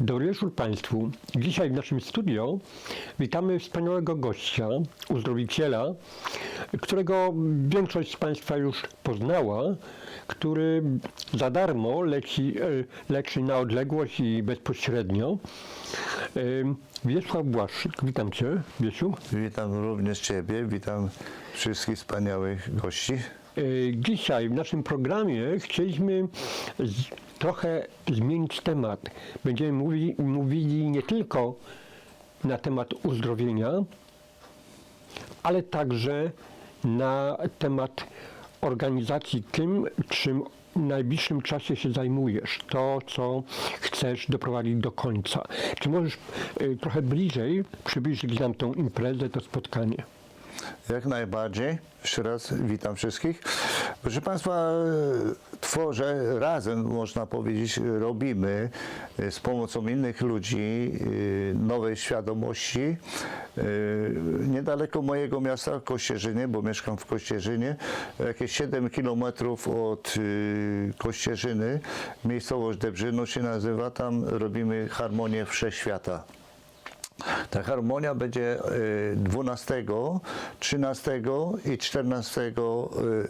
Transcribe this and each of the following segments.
Dobry wieczór Państwu. Dzisiaj w naszym studio witamy wspaniałego gościa, uzdrowiciela, którego większość z Państwa już poznała, który za darmo leci, e, leczy na odległość i bezpośrednio. E, Wiesław Błaszczyk, witam Cię, Wiesiu. Witam również Ciebie, witam wszystkich wspaniałych gości. E, Dzisiaj w naszym programie chcieliśmy z, trochę zmienić temat. Będziemy mówi, mówili nie tylko na temat uzdrowienia, ale także na temat organizacji tym, czym w najbliższym czasie się zajmujesz, to, co chcesz doprowadzić do końca. Czy możesz e, trochę bliżej przybliżyć nam tą imprezę, to spotkanie? Jak najbardziej. Jeszcze raz witam wszystkich. Proszę Państwa, e, tworzę razem, można powiedzieć, robimy e, z pomocą innych ludzi e, nowej świadomości. Niedaleko mojego miasta, Kościerzynie, bo mieszkam w Kościerzynie, jakieś 7 kilometrów od Kościerzyny, miejscowość Debrzyno się nazywa, tam robimy harmonię wszechświata. Ta harmonia będzie y, 12, 13 i 14 y,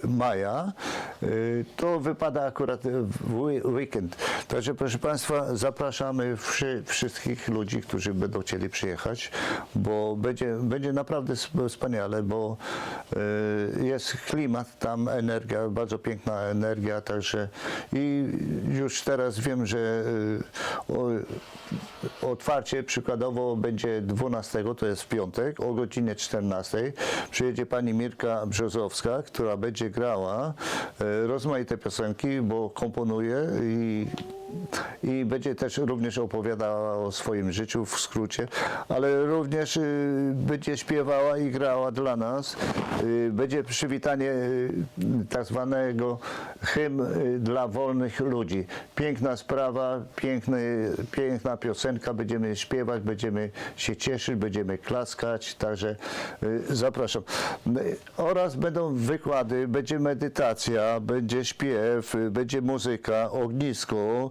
maja. Y, To wypada akurat w weekend. Także proszę Państwa, zapraszamy wszy, wszystkich ludzi, którzy będą chcieli przyjechać, bo będzie, będzie naprawdę sp- wspaniale, bo y, jest klimat, tam energia, bardzo piękna energia, także i już teraz wiem, że y, otwarcie przykładowo będzie 12, to jest w piątek, o godzinie 14. Przyjedzie pani Mirka Brzozowska, która będzie grała e, rozmaite piosenki, bo komponuje i i będzie też również opowiadała o swoim życiu w skrócie, ale również y, będzie śpiewała i grała dla nas. Y, będzie przywitanie y, tak zwanego hymn dla wolnych ludzi. Piękna sprawa, piękny, piękna piosenka, będziemy śpiewać, będziemy się cieszyć, będziemy klaskać, także zapraszam. Oraz będą wykłady, będzie medytacja, będzie śpiew, będzie muzyka, ognisko,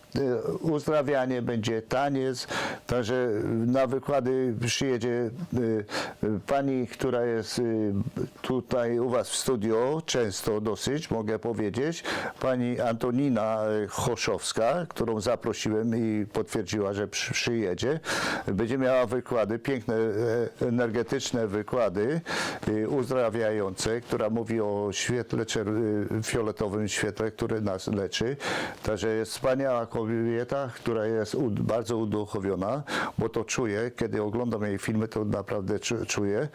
uzdrawianie, będzie taniec, także na wykłady przyjedzie y, y, pani, która jest y, tutaj u Was w studio, często dosyć, mogę powiedzieć, pani Antonina y, Choszowska, którą zaprosiłem i potwierdziła, że przy- przyjedzie. Będzie miała wykłady, piękne, e, energetyczne wykłady y, uzdrawiające, która mówi o świetle, y, fioletowym świetle, które nas leczy. Także jest wspaniała kobieta, która jest bardzo uduchowiona, bo to czuję, kiedy oglądam jej filmy, to naprawdę czu- czuję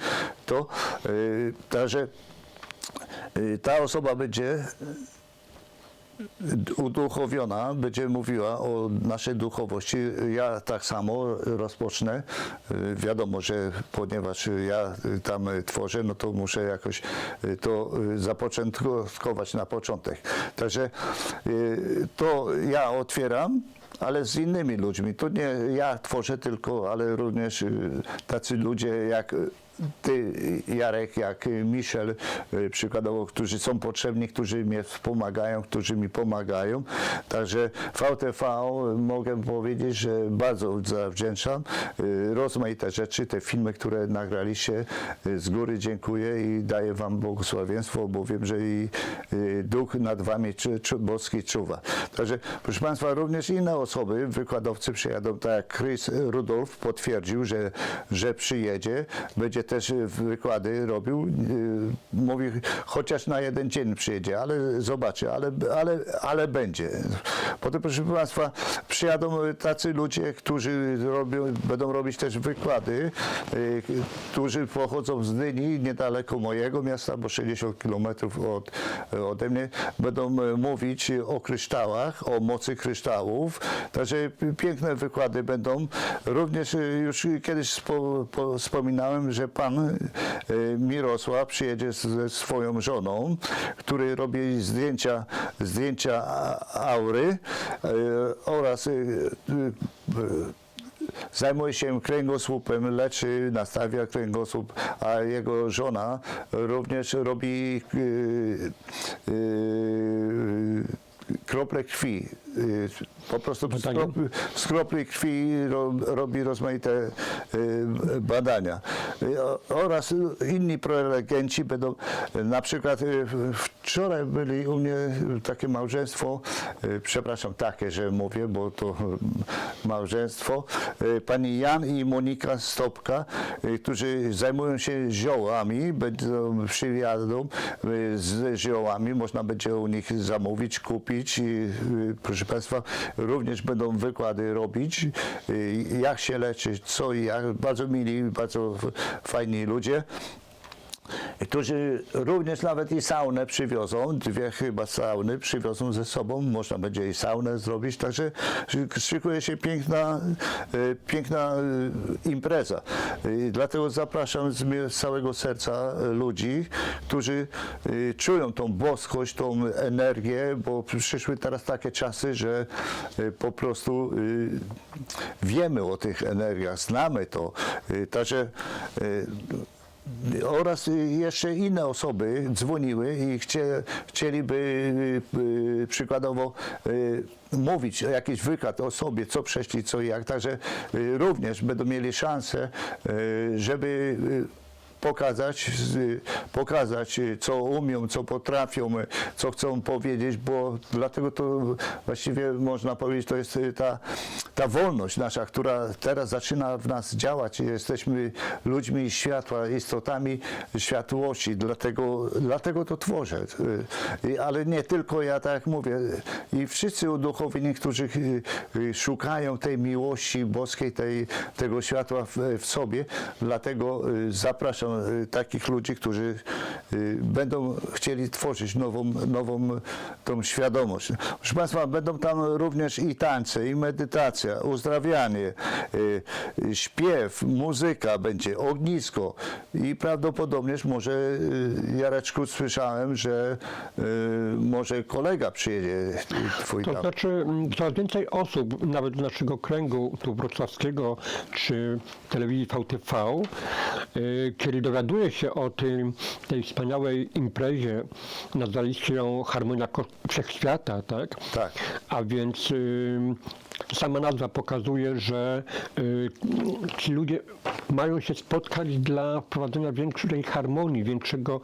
to. Y, Także y, ta osoba będzie uduchowiona, będzie mówiła o naszej duchowości. Ja tak samo rozpocznę. Y, Wiadomo, że ponieważ ja tam tworzę, no to muszę jakoś y, to y, zapoczątkować na początek. Także to ja otwieram, ale z innymi ludźmi. To nie ja tworzę tylko, ale również tacy ludzie jak ty, Jarek, jak Michel, y, przykładowo, którzy są potrzebni, którzy mnie wspomagają, którzy mi pomagają. Także VTV mogę powiedzieć, że bardzo zawdzięczam. Y, Rozmaite rzeczy, te filmy, które nagraliście, y, z góry dziękuję i daję Wam błogosławieństwo, bo wiem, że i Duch nad Wami boski czuwa. Także, proszę Państwa, również inne osoby, wykładowcy przyjadą, tak jak Chris Rudolf potwierdził, że, że przyjedzie, będzie też wykłady robił. y, Mówi, chociaż na jeden dzień przyjedzie, ale zobaczy, ale, ale, ale będzie. Potem, proszę Państwa, przyjadą tacy ludzie, którzy robią, będą robić też wykłady, y, którzy pochodzą z Dyni, niedaleko mojego miasta, bo 60 kilometrów od, ode mnie, będą y, mówić o kryształach, o mocy kryształów. Także piękne wykłady będą. Również już kiedyś spo, po, wspominałem, że pan y, Mirosław przyjedzie ze swoją żoną, który robi zdjęcia, zdjęcia aury y, oraz y, y, y, Zajmuje się kręgosłupem, leczy, nastawia kręgosłup, a jego żona również robi yy, krople krwi. y, po prostu z kropli krwi ro, robi rozmaite y, badania. Y, Oraz inni prelegenci będą, y, na przykład y, wczoraj byli u mnie takie małżeństwo, y, przepraszam, takie, że mówię, bo to y, małżeństwo, y, pani Jan i Monika Stopka, y, którzy zajmują się ziołami, będą przyjadą y, z ziołami, można będzie u nich zamówić, kupić i y, Państwa, również będą wykłady robić, y, jak się leczyć, co i jak, bardzo mili, bardzo fajni ludzie którzy również nawet i saunę przywiozą, dwie chyba sauny przywiozą ze sobą, można będzie i saunę zrobić, także szykuje się piękna, e, piękna e, impreza. I dlatego zapraszam z, całego serca e, ludzi, którzy e, czują tą boskość, tą energię, bo przyszły teraz takie czasy, że e, po prostu e, wiemy o tych energiach, znamy to, E, także e, oraz jeszcze inne osoby dzwoniły i chcie, chcieliby y, y, przykładowo y, mówić jakiś wykład o sobie, co przeszli, co jak. Także również będą mieli szansę, żeby pokazać, pokazać, co umią, co potrafią, co chcą powiedzieć, bo dlatego to właściwie można powiedzieć, to jest y, ta, ta wolność nasza, która teraz zaczyna w nas działać. Jesteśmy ludźmi światła, istotami światłości, dlatego, dlatego to tworzę. Y, Ale nie tylko ja, tak jak mówię, i wszyscy uduchowieni, którzy y, szukają tej miłości boskiej, tej, tego światła w, w sobie, dlatego zapraszam takich ludzi, którzy y, będą chcieli tworzyć nową, nową tą świadomość. Proszę Państwa, będą tam również i tańce, i medytacja, uzdrawianie, y, y, śpiew, muzyka będzie, ognisko i prawdopodobnież może y, Jareczku słyszałem, że y, może kolega przyjedzie twój To tam. znaczy m, coraz więcej osób, nawet z naszego kręgu tu wrocławskiego czy telewizji VTV, y, kiedy dowiaduje się o tym, tej wspaniałej imprezie, nazwaliście ją Harmonia Wszechświata, tak? Tak. A więc y, sama nazwa pokazuje, że y, ci ludzie mają się spotkać dla wprowadzenia większej harmonii, większego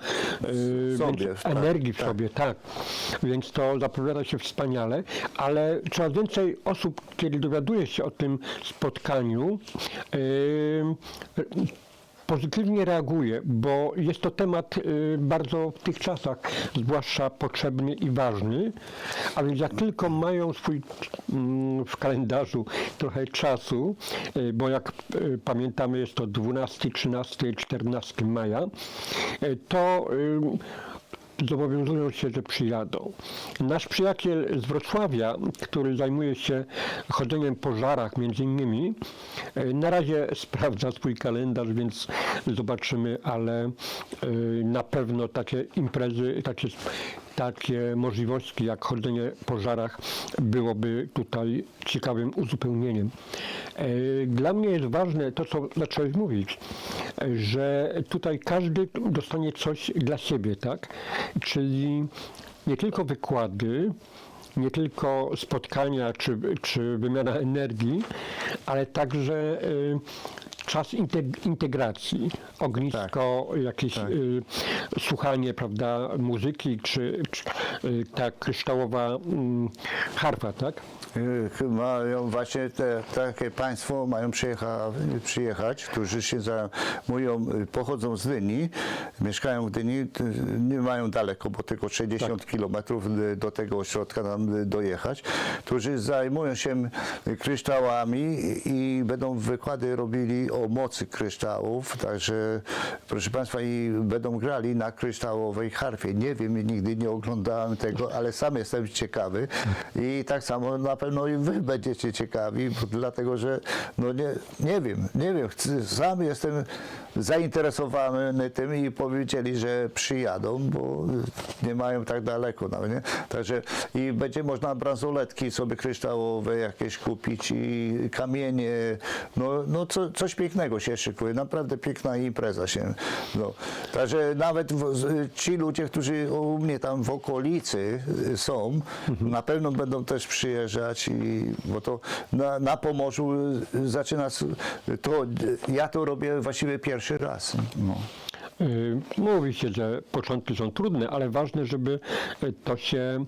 y, sobie, tak, energii w tak. sobie, tak. Więc to zapowiada się wspaniale, ale coraz więcej osób, kiedy dowiaduje się o tym spotkaniu, yy, pozytywnie reaguje, bo jest to temat y, bardzo w tych czasach zwłaszcza potrzebny i ważny, a więc jak tylko mają swój mm, w kalendarzu trochę czasu, y, bo jak y, pamiętamy jest to 12, 13, 14 maja, to zobowiązują się, że przyjadą. Nasz przyjaciel z Wrocławia, który zajmuje się chodzeniem po żarach między innymi, e, na razie sprawdza swój kalendarz, więc zobaczymy, ale e, na pewno takie imprezy, takie, takie możliwości jak chodzenie po żarach byłoby tutaj ciekawym uzupełnieniem. E, Dla mnie jest ważne to, co zacząłeś mówić, e, że tutaj każdy dostanie coś dla siebie, tak? Czyli nie tylko wykłady, nie tylko spotkania czy, czy wymiana energii, ale także y, czas integ- integracji, ognisko, jakieś tak. y, słuchanie, prawda, muzyki, czy, czy y, ta kryształowa mm, harfa, tak? Y, Mają właśnie te, takie państwo mają przyjecha, przyjechać, którzy się zajmują, y, pochodzą z Dyni, mieszkają w Dyni, t- nie mają daleko, bo tylko 60 kilometrów y, do tego ośrodka nam y, dojechać, którzy zajmują się kryształami i będą wykłady robili o mocy kryształów, także proszę Państwa i będą grali na kryształowej harfie. Nie wiem, nigdy nie oglądałem tego, ale sam jestem ciekawy. I tak samo na pewno i Wy będziecie ciekawi, dlatego że no nie, nie wiem, nie wiem, sam jestem zainteresowany tym i powiedzieli, że przyjadą, bo nie mają tak daleko nawet, nie? Także i będzie można bransoletki sobie kryształowe jakieś kupić i kamienie, no, no co, coś pięknego się szykuje, naprawdę piękna impreza się. No. Także nawet w, ci ludzie, którzy u mnie tam w okolicy są, na pewno będą też przyjeżdżać, i, bo to na, na Pomorzu y, zaczyna, to ja to robię właściwie pierwszy raz. No. Y, Mówi się, że początki są trudne, ale ważne, żeby to się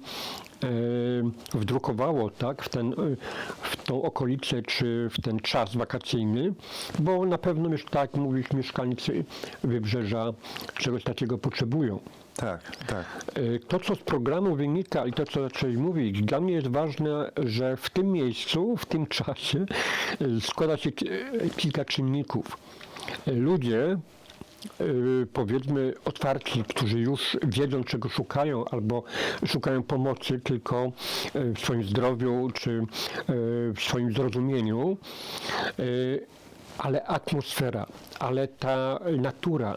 y, wdrukowało tak, w, ten, y, w tą okolicę czy w ten czas wakacyjny, bo na pewno już tak jak mówisz, mieszkańcy wybrzeża czegoś takiego potrzebują. Tak, tak. To, co z programu wynika i to, co zacząłeś mówić, dla mnie jest ważne, że w tym miejscu, w tym czasie składa się ki- kilka czynników. Ludzie, y, powiedzmy, otwarci, którzy już wiedzą, czego szukają, albo szukają pomocy tylko y, w swoim zdrowiu czy y, w swoim zrozumieniu, ale atmosfera, ale ta natura,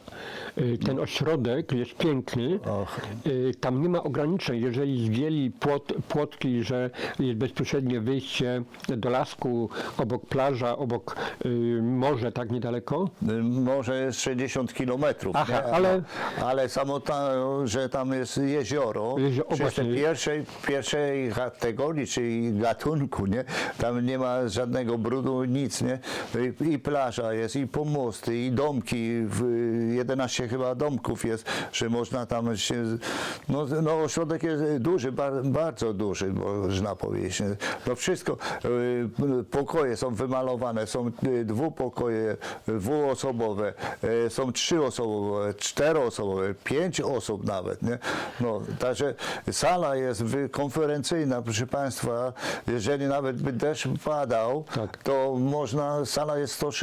y, ten ośrodek jest piękny. Och. Y, Tam nie ma ograniczeń. Jeżeli zwieli płot, płotki, że jest bezpośrednie wyjście do lasku, obok plaża, obok y, morze, tak niedaleko. Y, Może jest 60 kilometrów, Aha, nie? ale- ale samo ta, że tam jest jezioro, Jezio- o, właśnie. pierwszej, pierwszej kategorii, czyli gatunku, nie? Tam nie ma żadnego brudu, nic, nie? I, i plaża jest, i pomosty, i domki, w, 11 chyba domków jest, że można tam się, no, no ośrodek jest duży, bar, bardzo duży, można powiedzieć. nie? No wszystko, y, pokoje są wymalowane, są y, dwupokoje, dwuosobowe, y, są trzyosobowe, czteroosobowe, pięć osób nawet, nie? No, także sala jest konferencyjna, proszę Państwa, jeżeli nawet by deszcz padał, Tak. to można, sala jest 160,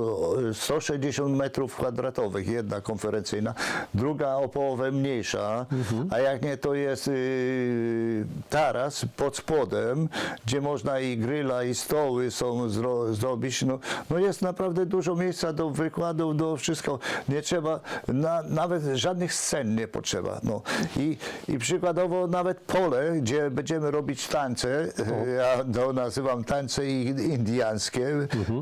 o, 160 metrów kwadratowych, jedna konferencyjna, druga o połowę mniejsza, a jak nie, to jest y, taras pod spodem, gdzie można i grilla, i stoły są zro, zrobić. No, no jest naprawdę dużo miejsca do wykładów, do wszystko. Nie trzeba, na, nawet żadnych scen nie potrzeba. No. I, I przykładowo nawet pole, gdzie będziemy robić tańce, ja to nazywam tańce indiańskie,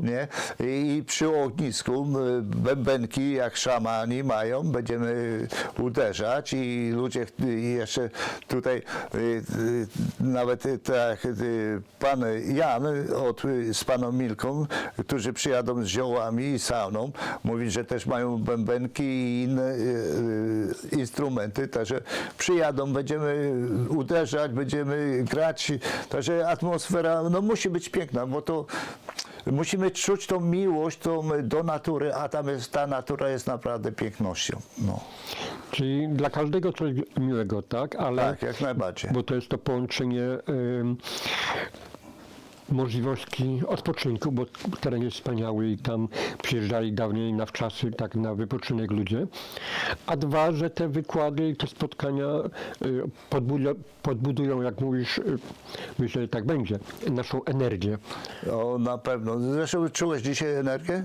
nie? I, I przy ognisku bębenki jak szamani mają, będziemy uderzać i ludzie i jeszcze tutaj y, y, nawet tak y, pan Jan od, z paną Milką, którzy przyjadą z ziołami i sauną, mówi, że też mają bębenki i inne instrumenty, także przyjadą, będziemy uderzać, będziemy grać, także atmosfera no, musi być piękna, bo to musimy czuć tą miłość tą do natury, a tam jest, ta natura jest naprawdę pięknością. No. Czyli dla każdego coś miłego, tak? Ale Tak, jak najbardziej. bo to jest to połączenie możliwości odpoczynku, bo teren jest wspaniały i tam przyjeżdżali dawniej na wczasy, tak na wypoczynek ludzie. A dwa, że te wykłady i te spotkania y, podbudują, podbudują, jak mówisz, y, myślę, że tak będzie, naszą energię. O, na pewno. Zresztą czułeś dzisiaj energię?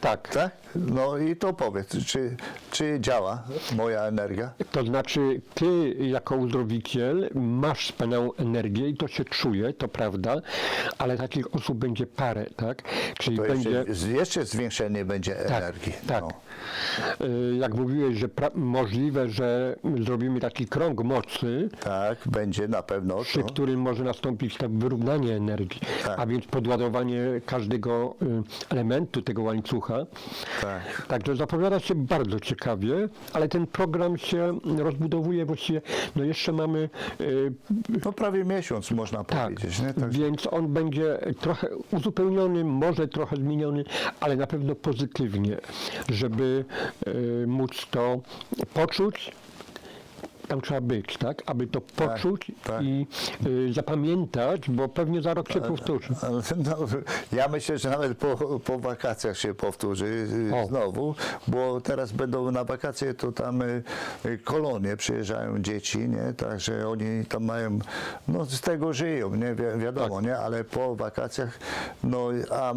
Tak. Tak? No i to powiedz, czy, czy działa moja energia? To znaczy, ty jako uzdrowiciel masz wspaniałą energię i to się czuje, to prawda, ale takich osób będzie parę, tak? Czyli To będzie. jeszcze, jeszcze zwiększenie będzie energii. Tak. No. Y, Jak mówiłeś, że możliwe, że zrobimy taki krąg mocy, Tak, będzie na pewno. przy To. którym może nastąpić tak wyrównanie energii, Tak. a więc podładowanie każdego y, elementu tego łańcucha. Tak. Także zapowiada się bardzo ciekawie, ale ten program się rozbudowuje właściwie, no jeszcze mamy y, No prawie miesiąc można tak, powiedzieć. Nie? Tak. więc on będzie trochę uzupełniony, może trochę zmieniony, ale na pewno pozytywnie, żeby y, móc to poczuć. Tam trzeba być, tak? Aby to poczuć tak. i y, zapamiętać, bo pewnie za rok się powtórzy. No, ja myślę, że nawet po, po wakacjach się powtórzy y, O. znowu, bo teraz będą na wakacje, to tam y, y, kolonie przyjeżdżają dzieci, nie? Także oni tam mają, no z tego żyją, nie? Wi wiadomo, Tak. nie? Ale po wakacjach, no a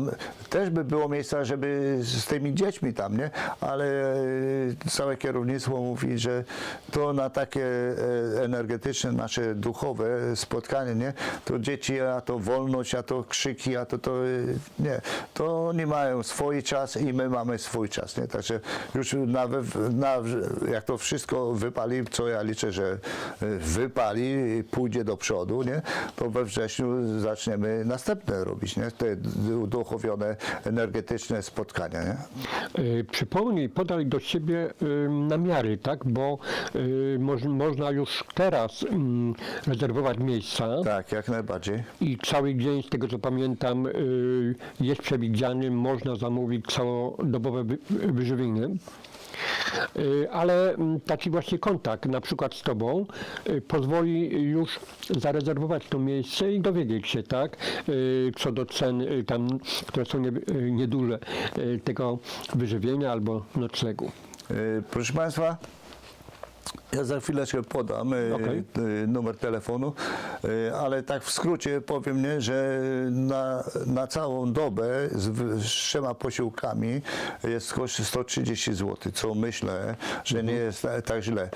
też by było miejsca, żeby z tymi dziećmi tam, nie? Ale y, całe kierownictwo mówi, że to na takie takie e, energetyczne, nasze duchowe spotkanie, nie? To dzieci, a to wolność, a to krzyki, a to to, e, nie. To oni mają swój czas i my mamy swój czas, nie? Także już nawet, na, jak to wszystko wypali, co ja liczę, że e, wypali i pójdzie do przodu, nie? To we wrześniu zaczniemy następne robić, nie? Te uduchowione, energetyczne spotkania, nie? Przypomnij, podaj do siebie namiary, tak? Bo y, moż, można już teraz mm, rezerwować miejsca Tak, jak najbardziej. i cały dzień, z tego co pamiętam, y, jest przewidziany, można zamówić całodobowe wy, wyżywienie. Y, Ale mm, taki właśnie kontakt, na przykład z Tobą, y, pozwoli już zarezerwować to miejsce i dowiedzieć się, tak, y, co do cen y, tam, które są nie, y, nieduże, y, tego wyżywienia albo noclegu. Proszę Państwa, ja za chwileczkę podam Okej. e, numer telefonu, ale tak w skrócie powiem, nie, że na, na całą dobę z, z trzema posiłkami jest koszt 130 zł, co myślę, że nie jest ta- tak źle. E,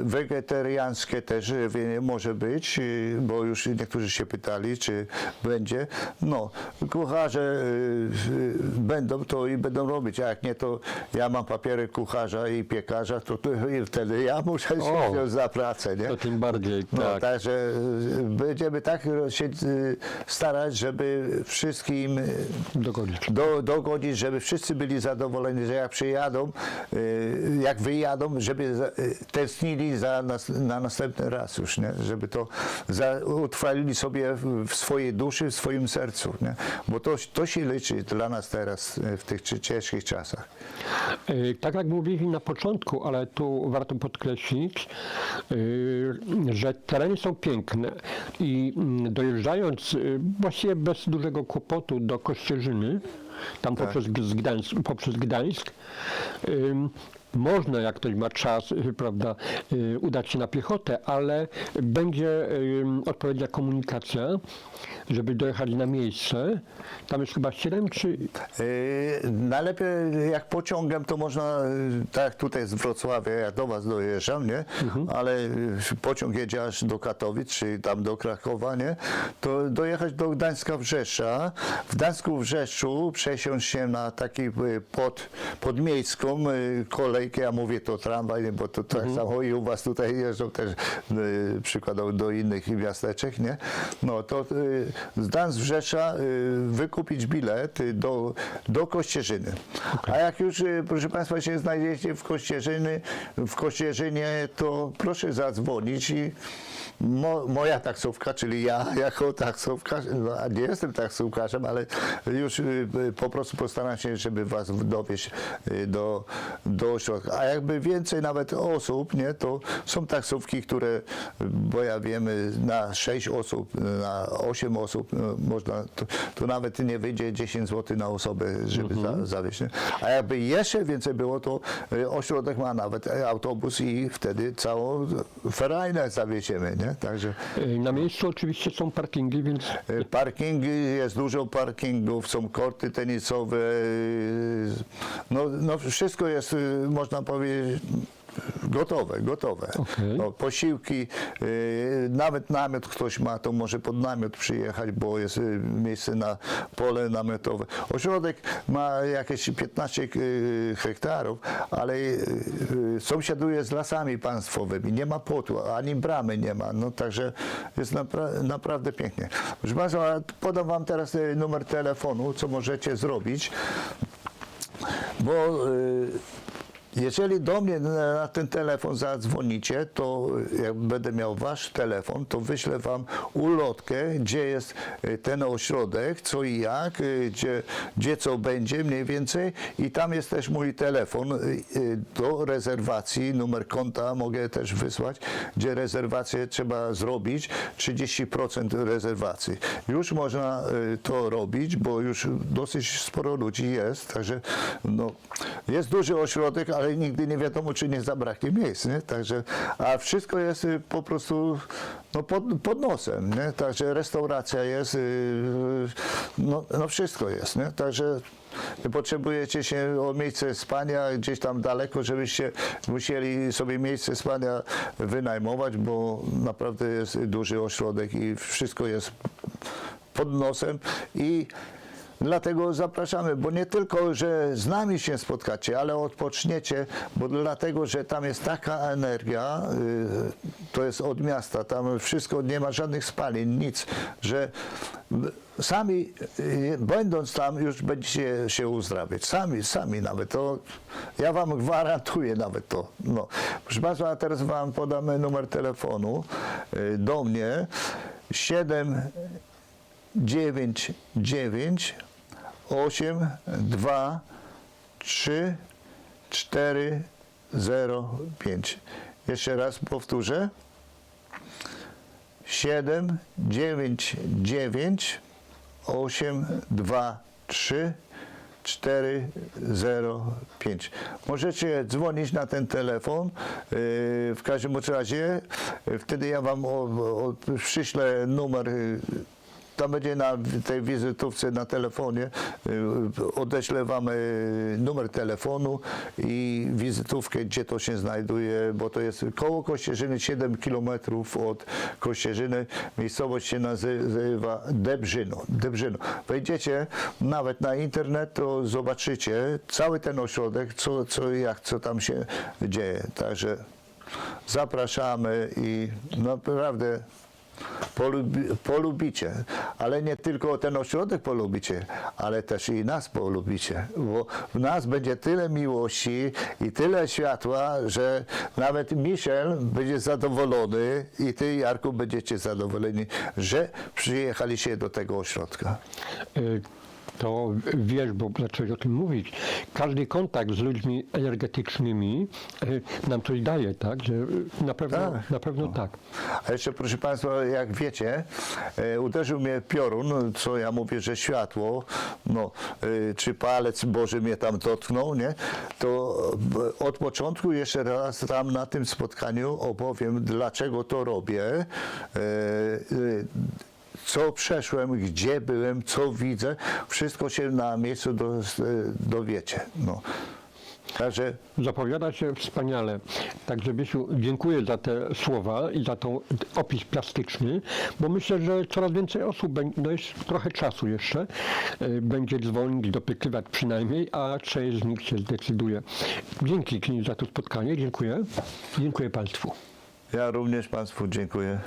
Wegetariańskie też żywienie może być, e, bo już niektórzy się pytali, czy będzie. No, kucharze e, e, będą to i będą robić, a jak nie, to ja mam papiery kucharza i piekarza, to, to i wtedy ja muszę się O. za pracę, nie? To tym bardziej, No, tak. także y, będziemy tak się y, starać, żeby wszystkim y, Dogodzić. do, żeby wszyscy byli zadowoleni, że jak przyjadą, y, jak wyjadą, żeby tęsknili za nas, na następny raz już, nie? żeby to za, utrwalili sobie w, swojej duszy, w swoim sercu, nie? bo to, to się liczy dla nas teraz w tych ciężkich czasach. Tak jak mówili na początku, ale tu warto podkreślić, że tereny są piękne i mm, dojeżdżając e, właściwie bez dużego kłopotu do Kościerzyny, tam poprzez, z Gdańsk, poprzez Gdańsk, można, jak ktoś ma czas, y, prawda, y, udać się na piechotę, ale będzie odpowiednia komunikacja, żeby dojechać na miejsce. Tam jest chyba 7 czy Yy, najlepiej jak pociągiem to można, yy, tak jak tutaj z Wrocławia, ja do was dojeżdżam, nie? Ale yy, pociąg jedzie aż do Katowic, czy tam do Krakowa, nie? To dojechać do Gdańska Wrzesza. W Gdańsku Wrzeszu przesiąść się na taki pod, podmiejską yy, kolejkę, ja mówię to tramwaj, bo to tak samo i u was tutaj jeżdżą też yy, przykładowo do innych miasteczek, nie? No to yy, z Gdańsk Wrzesza yy, wykupić bilet y, do, do Kościerzyny. A jak już, y, proszę Państwa, się znajdziecie w Kościerzyny, w Kościerzynie, to proszę zadzwonić i mo, moja taksówka, czyli ja jako taksówkarz, no, nie jestem taksówkarzem, ale już y, y, po prostu postaram się, żeby Was dowieść y, do, do ośrodka. A jakby więcej nawet osób, nie, to są taksówki, które, bo ja wiemy, na 6 osób, na 8 osób no, można, to, to nawet nie wyjdzie 10 zł na osobę, żeby za, zawieźć. Nie? A jakby jeszcze więcej było, to y, ośrodek ma nawet e, autobus i wtedy całą ferajnę zawieziemy, nie? Także y, na miejscu oczywiście są parkingi, więc parkingi, jest dużo parkingów, są korty tenisowe, no, no wszystko jest, y, można powiedzieć, Gotowe, gotowe. Okej. No, posiłki, y, nawet namiot ktoś ma, to może pod namiot przyjechać, bo jest y, miejsce na pole namiotowe. Ośrodek ma jakieś 15 y, hektarów, ale y, y, sąsiaduje z lasami państwowymi, nie ma płotu, ani bramy nie ma, no także jest napra- naprawdę pięknie. Proszę Państwa, podam Wam teraz y, numer telefonu, co możecie zrobić, bo y, jeżeli do mnie na ten telefon zadzwonicie, to jak będę miał wasz telefon, to wyślę wam ulotkę, gdzie jest y, ten ośrodek, co i jak, y, gdzie, gdzie co będzie mniej więcej i tam jest też mój telefon y, do rezerwacji, numer konta mogę też wysłać, gdzie rezerwację trzeba zrobić, 30% rezerwacji. Już można to robić, bo już dosyć sporo ludzi jest, także no, jest duży ośrodek, ale ale nigdy nie wiadomo, czy nie zabraknie miejsc, nie? Także, a wszystko jest y, po prostu no, pod, pod nosem, nie? Także restauracja jest, y, no, no wszystko jest, nie? Także nie potrzebujecie się o miejsce spania gdzieś tam daleko, żebyście musieli sobie miejsce spania wynajmować, bo naprawdę jest duży ośrodek i wszystko jest pod nosem i Dlatego zapraszamy, bo nie tylko, że z nami się spotkacie, ale odpoczniecie, bo dlatego, że tam jest taka energia, y, to jest od miasta, tam wszystko, nie ma żadnych spalin, nic, że sami y, będąc tam już będziecie się uzdrawiać, sami, sami nawet, to ja wam gwarantuję nawet to. No. Proszę Państwa, a teraz wam podamy numer telefonu y, do mnie 7 9 9 8 2 3 4 0 5. Jeszcze raz powtórzę. 7 9 9 8 2 3 4 0 5. Możecie dzwonić na ten telefon. Yy, W każdym razie yy, wtedy ja wam o, przyślę numer. Tam będzie na tej wizytówce na telefonie, y, odeślę Wam y, numer telefonu i wizytówkę, gdzie to się znajduje, bo to jest koło Kościerzyny, 7 km od Kościerzyny. Miejscowość się nazywa Debrzyno. Debrzyno. Wejdziecie nawet na internet, to zobaczycie cały ten ośrodek, co, co jak, co tam się dzieje. Także zapraszamy i naprawdę Polubi, polubicie, ale nie tylko ten ośrodek polubicie, ale też i nas polubicie, bo w nas będzie tyle miłości i tyle światła, że nawet Michel będzie zadowolony i ty, Jarku, będziecie zadowoleni, że przyjechaliście do tego ośrodka. Y, to wiesz, bo zacząłeś o tym mówić, każdy kontakt z ludźmi energetycznymi y, nam coś daje, tak? Że na pewno Tak. na pewno tak. A jeszcze, proszę Państwa, jak wiecie, e, uderzył mnie piorun, co ja mówię, że światło, no, e, czy palec Boży mnie tam dotknął, nie? To e, od początku jeszcze raz tam na tym spotkaniu opowiem, dlaczego to robię. Co przeszłem, gdzie byłem, co widzę, wszystko się na miejscu do, dowiecie. No. Także Zapowiada się wspaniale. Także Wiesiu, dziękuję za te słowa i za ten opis plastyczny, bo myślę, że coraz więcej osób, no jest trochę czasu jeszcze, y, będzie dzwonić, dopytywać przynajmniej, a część z nich się zdecyduje. Dzięki za to spotkanie, dziękuję. Dziękuję Państwu. ja również Państwu dziękuję.